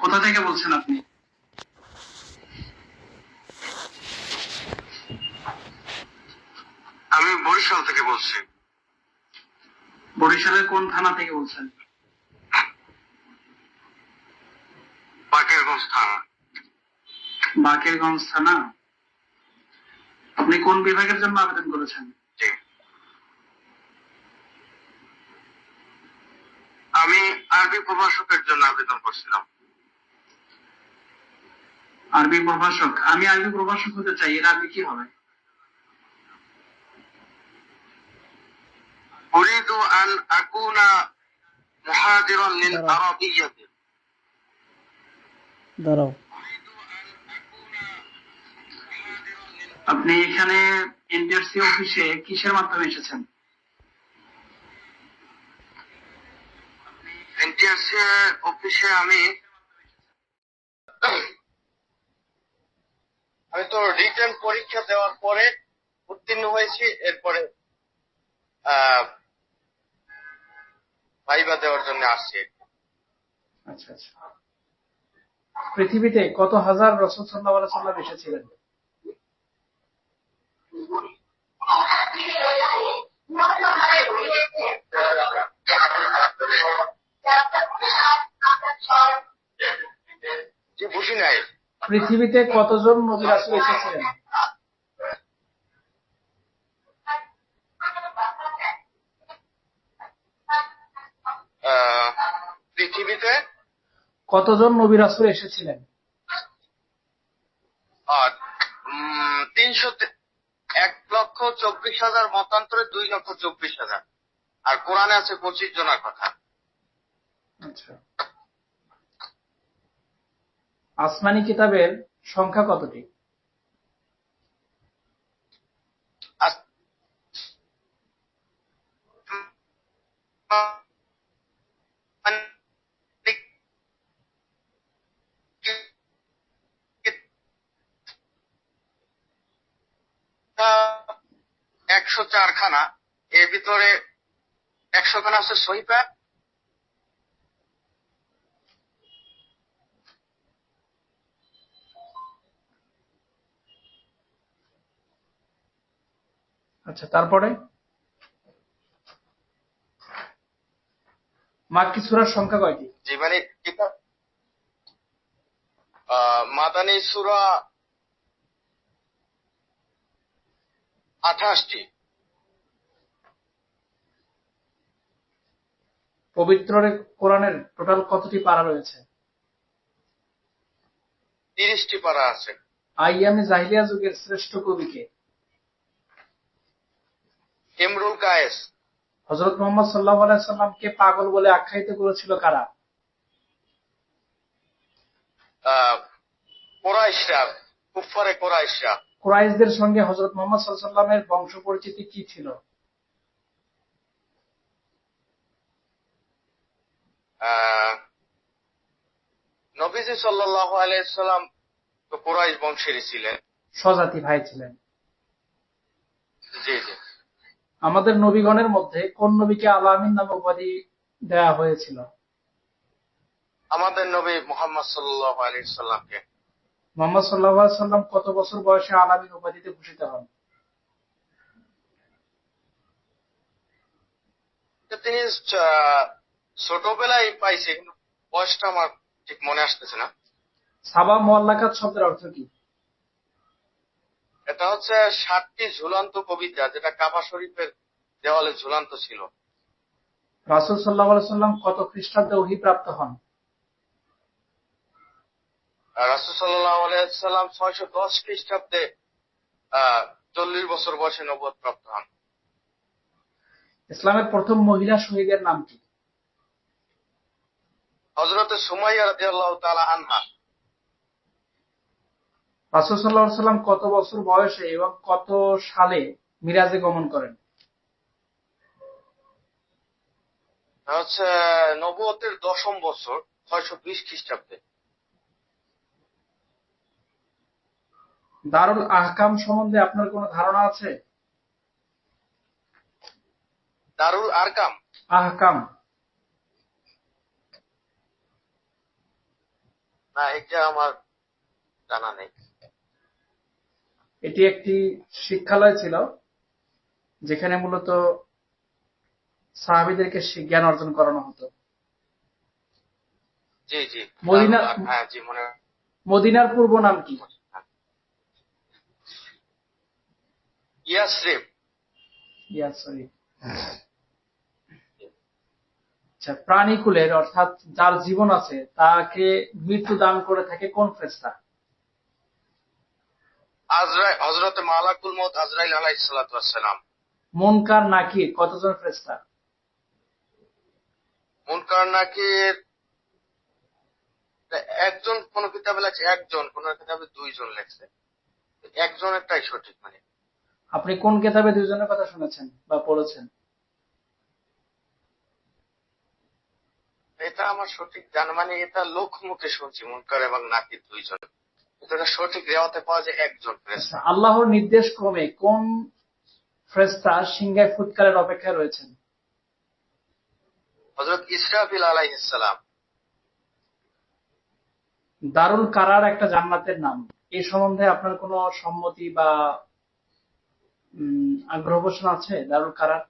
কোথা থেকে বলছেন আপনি? আমি বরিশাল থেকে বলছি। বরিশালের কোন থানা থেকে বলছেন? বাকেরগঞ্জ থানা। বাকেরগঞ্জ থানা? আপনি কোন বিভাগের জন্য আবেদন করেছেন? আমি আরবি প্রভাষকের জন্য আবেদন করছিলাম। আরবি প্রভাষক আমি আরবি প্রভাষক হতে চাই এর আরবি কি হবে أريد أن أكون محاضرا للعربية দাঁড়াও আপনি এখানে এনটিআরসি অফিসে কিসের মাধ্যমে এসেছেন এনটিআরসি অফিসে আমি আমি তো রিটার্ন পরীক্ষা দেওয়ার পরে উত্তীর্ণ হয়েছি এরপরে ভাইবা দেওয়ার জন্য আসছি আচ্ছা আচ্ছা। পৃথিবীতে কত হাজার রসুল সাল্লাহ সাল্লাম এসেছিলেন? জি বুঝি নাই। পৃথিবীতে কতজন নবী রাসূল এসেছিলেন? পৃথিবীতে? কতজন নবী রাসূল এসেছিলেন? তিনশো এক লক্ষ চব্বিশ হাজার মতান্তরে দুই লক্ষ চব্বিশ হাজার। আর কোরআনে আছে পঁচিশ জনের কথা। আচ্ছা। আসমানি কিতাবের সংখ্যা কতটি? একশো চারখানা এর ভিতরে একশো খানা আছে সহিপা আচ্ছা তারপরে? মাক্কি সূরার সংখ্যা কয়টি জি মানে কিতাব মাদানী সুরা আঠাশটি। পবিত্র কোরআনের টোটাল কতটি পারা রয়েছে? তিরিশটি পারা আছে। আইয়ামে জাহিলিয়া যুগের শ্রেষ্ঠ কবিকে ইমরুল কায়েস। হজরত মোহাম্মদ সাল্লাহ সাল্লামকে পাগল বলে আখ্যায়িত করেছিল কারা? আহ, কোরাইশরা কুফারে কোরাইশরা। কুরাইশদের সঙ্গে হজরত মোহাম্মদ সাল্লামের বংশ পরিচিতি কি ছিল? নবীজি সাল্লাহ আলাইসাল্লাম তো কোরাইশ বংশেরই ছিলেন। স্বজাতি ভাই ছিলেন। জি জি। আমাদের নবীগণের মধ্যে কোন নবীকে আলামিন নামে উপাধি দেয়া হয়েছিল? আমাদের নবী মোহাম্মদ সাল্লাহ আলী সাল্লামকে। মোহাম্মদ সাল্লাহ সাল্লাম কত বছর বয়সে আলামিন উপাধিতে ভূষিত হন? তিনি ছোটবেলায় পাইছে কিন্তু বয়সটা আমার ঠিক মনে আসতেছে না। সাবা মোয়াল্লাকাত শব্দের অর্থ কি? এটা হচ্ছে ষাটটি ঝুলন্ত কবিতা যেটা কাবা শরীফের দেওয়ালে ঝুলন্ত ছিল। রাসুল সাল্লাহ সাল্লাম কত খ্রিস্টাব্দে ওহি প্রাপ্ত হন? রাসুল সাল্লাহ আলাইসাল্লাম ছয়শো দশ খ্রিস্টাব্দে চল্লিশ বছর বয়সে নবদ প্রাপ্ত হন। ইসলামের প্রথম মহিলা শহীদের নাম কি? হজরতে সুমাইয়া রাজি আল্লাহ তালা আনহা। রাসুল সাল্লাহ সাল্লাম কত বছর বয়সে এবং কত সালে মিরাজে গমন করেন? হচ্ছে নবতের দশম বছর ছয়শো বিশ খ্রিস্টাব্দে। দারুল আহকাম সম্বন্ধে আপনার কোনো ধারণা আছে? দারুল আরকাম। আহকাম। না এটা আমার জানা নেই। এটি একটি শিক্ষালয় ছিল যেখানে মূলত সাহাবিদেরকে জ্ঞান অর্জন করানো হতো। হ্যাঁ মনে মদিনার পূর্ব নাম কি? ইয়াসরিফ। ইয়া সরি আচ্ছা প্রাণীকুলের অর্থাৎ যার জীবন আছে তাকে মৃত্যু দান করে থাকে কোন ফেরেশতা? আজরাইল হজরত মালাকুল মত আজরাইল মুনকার নাকির কতজন মুনকার নাকির একজন কোন কিতাবে একজন কোন কিতাবে দুইজন লেখছে। একজনেরটাই সঠিক মানে। আপনি কোন কেতাবে দুইজনের কথা শুনেছেন বা পড়েছেন? এটা আমার সঠিক জানা মানে এটা লোক মুখে শুনছি মুনকার এবং নাকির দুইজন। কিন্তু সঠিক রেওয়াতে পাওয়া যায় একজন ফেরেশতা। আল্লাহর নির্দেশ ক্রমে কোন ফ্রেস্তা সিংহায় ফুৎকারের অপেক্ষায় রয়েছেন? হজরত ইসরাফিল আলাইহিস সালাম। দারুল কারার একটা জান্নাতের নাম। এই সম্বন্ধে আপনার কোনো সম্মতি বা আগ্রহ পোষণ আছে দারুল কারার?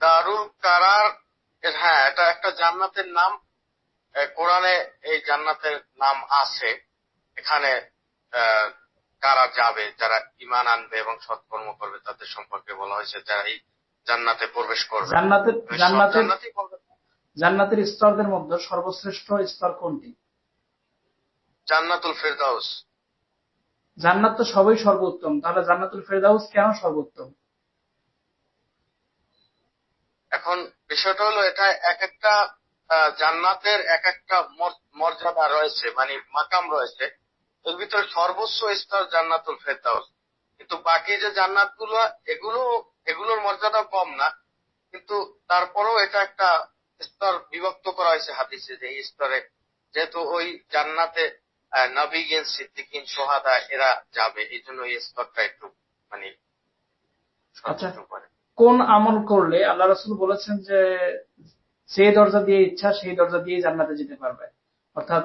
দারুল কারার হ্যাঁ এটা একটা জান্নাতের নাম। কোরআনে এই জান্নাতের নাম আছে। এখানে কারা যাবে যারা ইমান আনবে এবং সৎকর্ম করবে তাদের সম্পর্কে বলা হয়েছে যারা এই জান্নাতে প্রবেশ করবে। জান্নাতের জান্নাতের জান্নাতের স্তরদের মধ্যে সর্বশ্রেষ্ঠ স্তর কোনটি? জান্নাতুল ফেরদাউস। জান্নাত তো সবই সর্বোত্তম। তাহলে জান্নাতুল ফেরদাউস কেন সর্বোত্তম? এখন বিষয়টা হলো এটা এক একটা জান্নাতের এক একটা মর্যাদা রয়েছে মানে মাকাম রয়েছে। এর ভিতরে সর্বোচ্চ স্তর জান্নাতুল ফেরদাউস। কিন্তু বাকি যে জান্নাতগুলো এগুলো এগুলোর মর্যাদা কম না কিন্তু তারপরেও এটা একটা স্তর বিভক্ত করা হয়েছে হাদিসে যে এই স্তরে যেহেতু ওই জান্নাতে নবীগিন সিদ্দিকিন সোহাদা এরা যাবে এই জন্য এই স্তরটা একটু মানে আচ্ছা। কোন আমল করলে আল্লাহ রসুল বলেছেন যে সেই দরজা দিয়ে ইচ্ছা সেই দরজা দিয়ে জান্নাতে যেতে পারবে? অর্থাৎ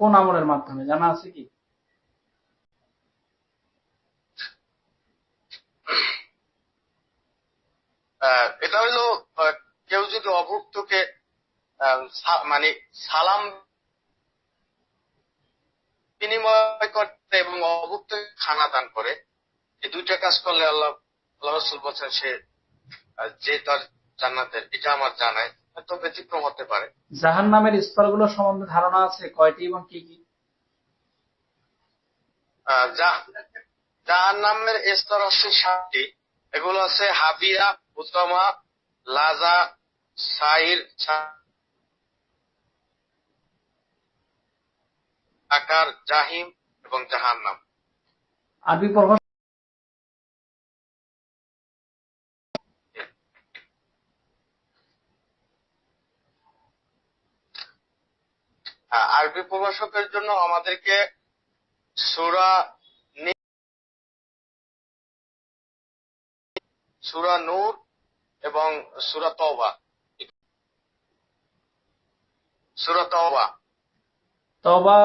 কোন আমলের মাধ্যমে? জানা আছে কি? এটা হইল কেউ যদি অভুক্তকে মানে সালাম বিনিময় করতে এবং অভুক্ত খানা দান করে এই দুইটা কাজ করলে আল্লাহ আল্লাহ রসুল বলছেন সে যে তার জান্নাতের এটা আমার জানায় হয়তো ব্যতিক্রম হতে পারে। জাহান নামের স্তরগুলো সম্বন্ধে ধারণা আছে? কয়টি এবং কি কি? যা- নামের স্তর আছে সাতটি। এগুলো আছে হাবিয়া উত্তমা লাজা সাইর আকার জাহিম এবং জাহান্নাম। আরবি পড়ব আরবি প্রভাষকের জন্য আমাদেরকে সুরা সুরা নূর এবং সুরা তওবা। সুরা তওবা। তবা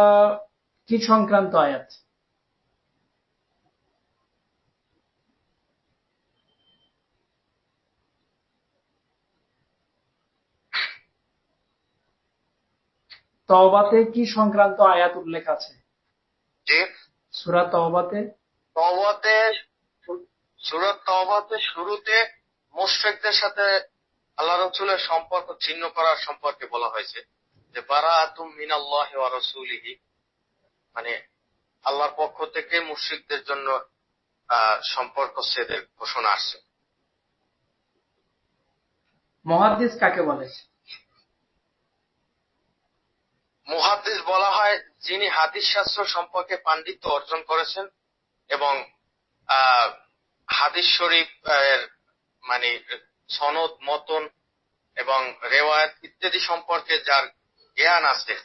কি সংক্রান্ত আয়াত? তওবাতে কি সংক্রান্ত আয়াত উল্লেখ আছে? যে সূরা তওবাতে? তওবাতে সুরা তওবাতে শুরুতে মুশরিকদের সাথে আল্লাহ রসুলের সম্পর্ক ছিন্ন করার সম্পর্কে বলা হয়েছে যে বারাআতুম মিনাল্লাহি ওয়া রাসূলিহি। মানে আল্লাহর পক্ষ থেকে মুশরিকদের জন্য সম্পর্ক ছেদের ঘোষণা আসছে। মহাদ্দিস কাকে বলে? মুহাদ্দিস বলা হয় যিনি হাদিস শাস্ত্র সম্পর্কে পাণ্ডিত্য অর্জন করেছেন এবং আহ, হাদিস শরীফ এর মানে সনদ মতন এবং রেওয়ায়ত ইত্যাদি সম্পর্কে যার জ্ঞান আছে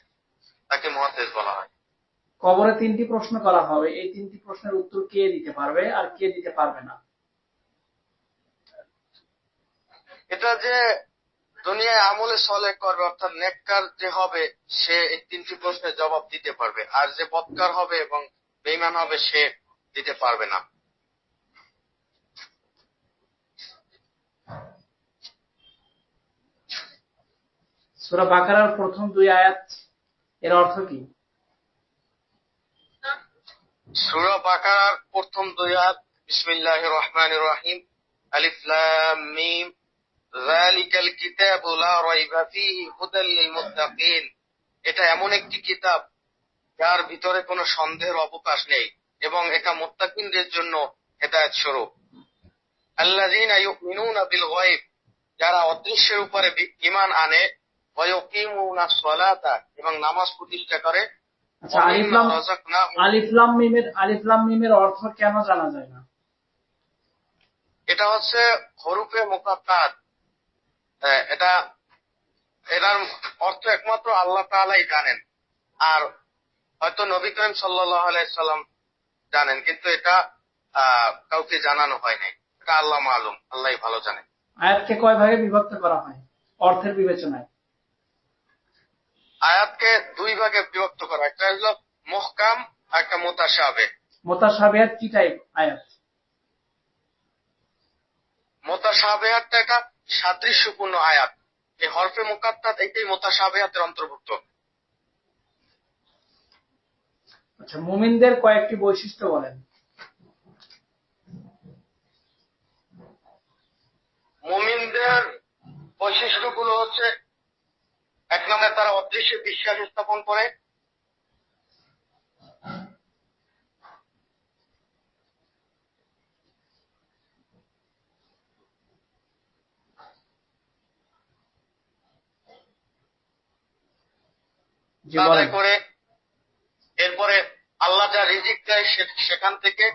তাকে মুহাদ্দিস বলা হয়। কবরে তিনটি প্রশ্ন করা হবে। এই তিনটি প্রশ্নের উত্তর কে দিতে পারবে আর কে দিতে পারবে না? এটা যে দুনিয়ায় আমলে সলে করবে অর্থাৎ নেককার যে হবে সে এই তিনটি প্রশ্নের জবাব দিতে পারবে। আর যে বৎকার হবে এবং বেইমান হবে সে দিতে পারবে না। সূরা বাকারার প্রথম দুই আয়াত, এর অর্থ কি? সূরা বাকারার প্রথম দুই আয়াত, বিসমিল্লাহির রহমানির রহিম, আলিফ লাম মিম কিতাবু লা রাইবা ফীহি হুদাল লিল মুত্তাকিন। এটা এমন একটি কিতাব, যার ভিতরে কোনো সন্দেহের অবকাশ নেই, এবং এটা মুত্তাকিনদের জন্য হেদায়েত স্বরূপ। আল্লাযীনা ইউমিনুনা বিল গায়ব, যারা অদৃশ্যের উপরে ঈমান আনে এবং নামাজ প্রতিষ্ঠা করে। আচ্ছা আলিফলাম মিমের আলিফলাম মিমের অর্থ কেন জানা যায় না? এটা হচ্ছে হরুফে এটা এটার অর্থ একমাত্র আল্লাহ তাআলাই জানেন। আর হয়তো নবী করিম সাল্লাম জানেন কিন্তু এটা আহ, কাউকে জানানো হয় নাই। এটা আল্লাহ মালুম আল্লাহ ভালো জানেন আয়াতকে কয় ভাগে বিভক্ত করা হয়? অর্থের বিবেচনায়। আয়াতকে দুই ভাগে বিভক্ত করা। একটা হলো মুহকাম আর একটা মোতাসাবে। মোতাসাবিহাত কি টাইপ আয়াত? মোতাসাবেহাতটা একটা সাদৃশ্যপূর্ণ আয়াত। এই হরফে মুকাত্তাত এটাই মোতাসাবেহাতের অন্তর্ভুক্ত। আচ্ছা মুমিনদের কয়েকটি বৈশিষ্ট্য বলেন। মুমিনদের বৈশিষ্ট্যগুলো হচ্ছে এক নম্বরে তারা অদৃশ্য বিশ্বাস স্থাপন করে। করে এরপরে আল্লাহ যা রিজিক দেয় সে- সেখান থেকে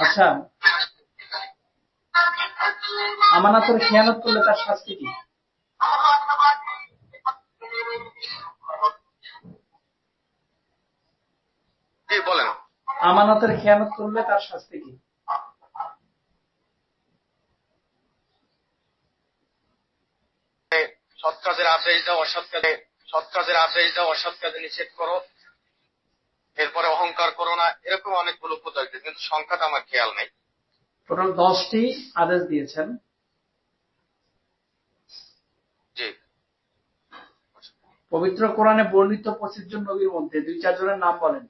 আচ্ছা। আমানাতের খেয়ানত করলে তার শাস্তি কি? বলেন। আমানতের খেয়ানত করলে তার শাস্তি কি? সৎ কাজের আদেশ দাও অসৎ কাজে সৎ কাজের আদেশ দাও অসৎ কাজে নিষেধ করো। এরপরে অহংকার করো না এরকম অনেকগুলো উপদেশ দিয়েছে, কিন্তু সংখ্যাটা আমার খেয়াল নেই। টোটাল দশটি আদেশ দিয়েছেন। পবিত্র কোরআনে বর্ণিত পঁচিশ জন নবীর মধ্যে দুই চারজনের নাম বলেন।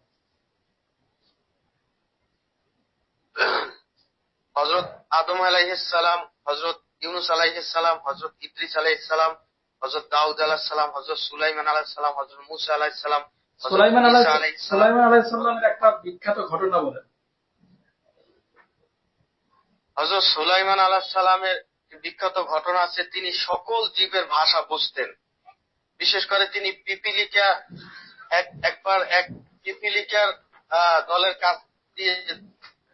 হজরত আদম আলাইহিসসালাম হজরত ইউনুস আলাইহিসসালাম হজরত ইদ্রিস আলাইহিসসালাম হজরত দাউদ আলাইহিসসালাম হজরত সুলাইমান আলাইহিসসালাম হজরত মুসা হজরত সুলাইমান আলাহ সুলাইমান আলাইসাল্লামের একটা বিখ্যাত ঘটনা বলেন। হজরত সুলাইমান আলাইহিসসালামের বিখ্যাত ঘটনা আছে তিনি সকল জীবের ভাষা বুঝতেন। বিশেষ করে তিনি পিপিলিকা একবার এক পিপিলিকার দলের কাছ দিয়ে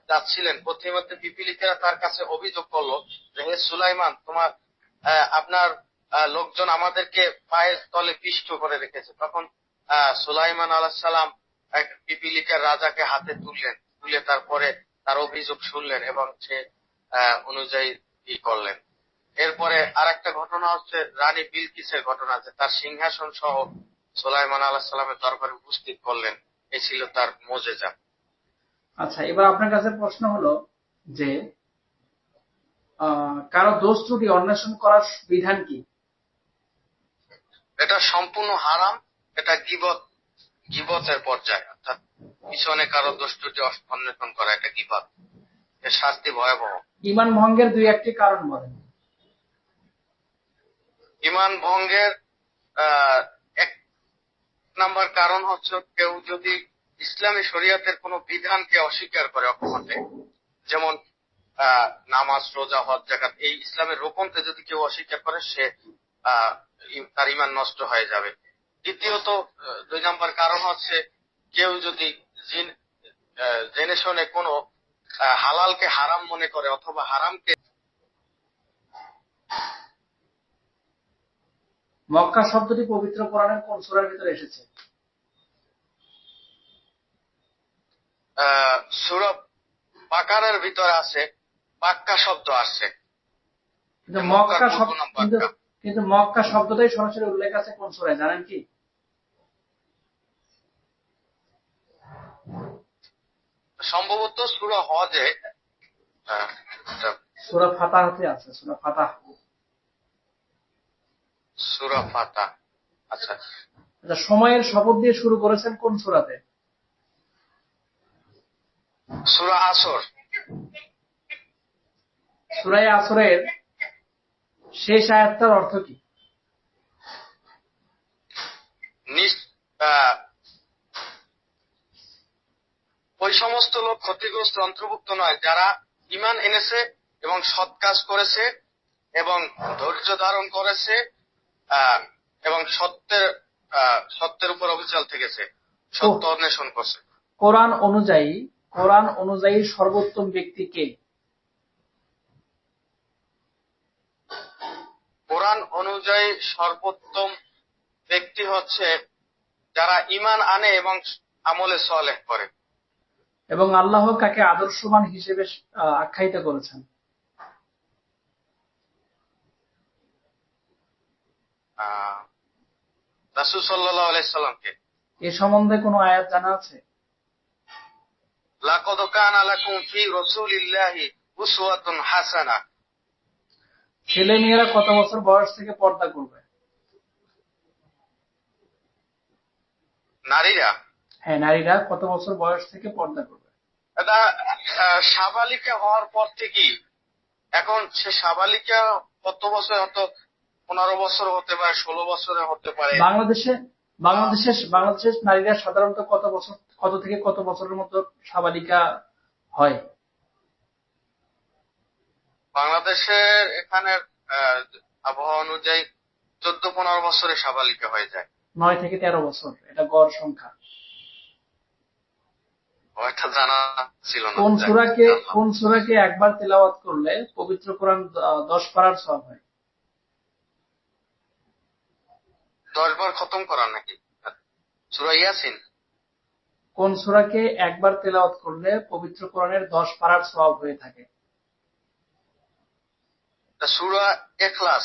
যাচ্ছিলেন। প্রতিমধ্যে পিপিলিকারা তার কাছে অভিযোগ করল যে হে সুলাইমান তোমার আপনার লোকজন আমাদেরকে পায়ের তলে পিষ্ট করে রেখেছে। তখন সুলাইমান আলাহ সালাম এক পিপিলিকার রাজাকে হাতে তুললেন তুলে তারপরে তার অভিযোগ শুনলেন এবং সে অনুযায়ী ই করলেন। এরপরে আর একটা ঘটনা হচ্ছে রানী বিলকিসের ঘটনা যে তার সিংহাসন সহ সোলাইমান আলাহ সাল্লামের দরবারে উপস্থিত করলেন এ ছিল তার মোজেজা। আচ্ছা এবার আপনার কাছে প্রশ্ন হলো যে কারও দোষ ত্রুটি অন্বেষণ করার বিধান কি? এটা সম্পূর্ণ হারাম এটা গিবত গিবতের পর্যায়ে অর্থাৎ পিছনে কারও দোষটি অন্বেষণ করা এটা গিবত। এর শাস্তি ভয়াবহ। ইমান ভঙ্গের দুই একটি কারণ বলেন। ইমান ভঙ্গের এক নাম্বার কারণ হচ্ছে কেউ যদি ইসলামী শরিয়াতের কোনো বিধানকে অস্বীকার করে অকপটে যেমন নামাজ রোজা হজ জাকাত এই ইসলামের রোপণকে যদি কেউ অস্বীকার করে সে তার ইমান নষ্ট হয়ে যাবে। দ্বিতীয়ত দুই নাম্বার কারণ হচ্ছে কেউ যদি জিন- জেনে শুনে কোনো হালালকে হারাম মনে করে অথবা হারামকে মক্কা শব্দটি পবিত্র কোরআনের কোন সূরার ভিতরে এসেছে? সুরা বাকারের ভিতরে আছে পাক্কা শব্দ আসছে কিন্তু মক্কা শব্দ। কিন্তু মক্কা শব্দটাই সরাসরি উল্লেখ আছে কোন সুরায় জানেন কি? সম্ভবত সুরা হজে এটা সুরা ফাতাহাতে আছে সুরা ফাতাহ। সুরা ফাতা আচ্ছা। আচ্ছা সময়ের শপথ দিয়ে শুরু করেছেন কোন সুরাতে? সুরা আসর। সুরায় আসরের শেষ আয়াতটার অর্থ কি? ওই সমস্ত লোক ক্ষতিগ্রস্ত অন্তর্ভুক্ত নয়। যারা ইমান এনেছে এবং সৎ কাজ করেছে এবং ধৈর্য ধারণ করেছে এবং সত্যের সত্যের উপর অবিচল থেকেছে সত্য অন্বেষণ করছে। কোরআন অনুযায়ী কোরআন অনুযায়ী সর্বোত্তম ব্যক্তি কে? কোরআন অনুযায়ী সর্বোত্তম ব্যক্তি হচ্ছে যারা ইমান আনে এবং আমলে সলেহ করে। এবং আল্লাহ কাকে আদর্শবান হিসেবে আখ্যায়িত করেছেন। রাসূল সাল্লাল্লাহু আলাইহি সাল্লামকে। এ সম্বন্ধে কোনো আয়াত জানা আছে? লাকদ কানা লাকুম ফি রাসূলিল্লাহি উসওয়াতুন হাসানা। ছেলে মেয়েরা কত বছর বয়স থেকে পর্দা করবে? নারীরা? হ্যাঁ নারীরা কত বছর বয়স থেকে পর্দা করবে? এটা সাবালিকা হওয়ার পর থেকেই। এখন সে সাবালিকা কত বছর হতো পনেরো বছর হতে পারে ষোলো বছরে হতে পারে। বাংলাদেশে বাংলাদেশে বাংলাদেশের নারীরা সাধারণত কত বছর কত থেকে কত বছরের মতো সাবালিকা হয়? বাংলাদেশের এখানের আহ, আবহাওয়া অনুযায়ী চোদ্দ পনেরো বছরে সাবালিকা হয়ে যায়। নয় থেকে তেরো বছর এটা গড় সংখ্যা। কোন সুরাকে। কোন সুরাকে একবার তেলাওয়াত করলে পবিত্র কোরআন দশ পারার সব হয়? দশ বার খতম করার নাকি? সুরা ইয়াসিন। কোন সুরাকে একবার তেলাওয়াত করলে পবিত্র কোরআনের দশ পারার সব হয়ে থাকে? সুরা এখলাস।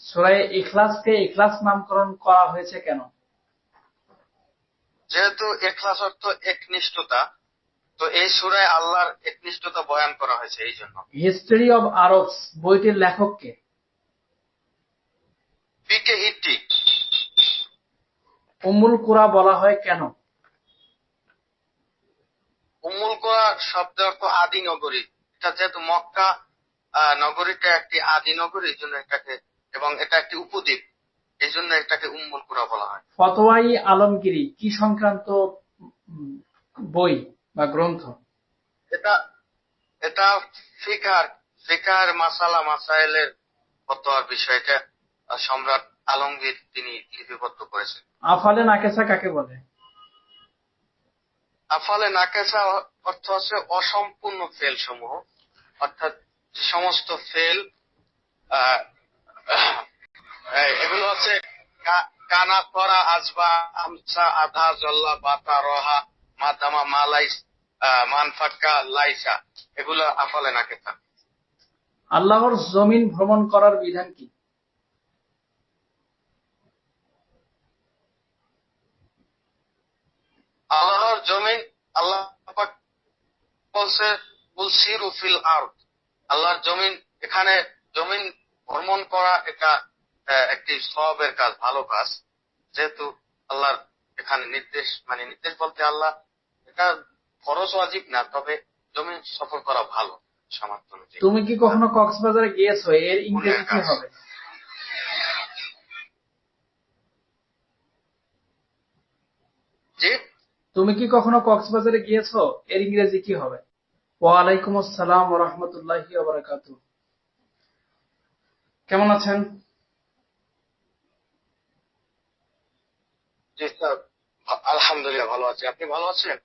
সুরায় ইখলাসকে ইখলাস নামকরণ করা হয়েছে কেন? যেহেতু এখলাস অর্থ একনিষ্ঠতা তো এই সুরায় আল্লাহর একনিষ্ঠতা বয়ান করা হয়েছে এই জন্য। হিস্টরি অব আরবস বইটির লেখককে পিকে হিট্টি উম্মুল কুরা বলা হয় কেন? উম্মুল কোরা শব্দ অর্থ আদি নগরী। এটা যেহেতু মক্কা নগরীটা একটি আদি নগরী এই জন্য এটাকে এবং এটা একটি উপদ্বীপ। এই জন্য এটাকে উম্মুল কোরা বলা হয়। ফতোয়াই আলমগিরি কি সংক্রান্ত বই বা গ্রন্থ? এটা এটা ফিকার ফিকার মাসালা মাসাইলের ফতোয়ার বিষয়টা সম্রাট আলমগীর তিনি লিপিবদ্ধ করেছেন। আফালে নাকেসা কাকে বলে? আফালে নাকেসা অর্থ হচ্ছে অসম্পূর্ণ ফেল সমূহ অর্থাৎ যে সমস্ত ফেল আহ, এই, এগুলো হচ্ছে কানা করা আজবা আমসা আধা জল্লা বাতা রহা মাদামা মালাইস মানফাক্কা লাইসা এগুলো আফালে নাকেসা আল্লাহর জমিন ভ্রমণ করার বিধান কি? আল্লাহর জমিন আল্লাহ বলছে কুল সিরু ফিল আরদ। আল্লাহর জমিন এখানে জমিন ভ্রমণ করা এটা একটি সবের কাজ ভালো কাজ। যেহেতু আল্লাহর এখানে নির্দেশ মানে নির্দেশ বলতে আল্লাহ এটা ফরজ ওয়াজিব না তবে জমিন সফর করা ভালো সামর্থ্য অনুযায়ী। তুমি কি কখনো কক্সবাজারে গিয়েছো? এর ইংরেজি কি হবে? জি? তুমি কি কখনো কক্সবাজারে গিয়েছো? এর ইংরেজি কি হবে? ওয়ালাইকুম আসসালাম ওয়া রাহমাতুল্লাহি কেমন আছেন? আলহামদুলিল্লাহ ভালো আছি। আপনি ভালো আছেন?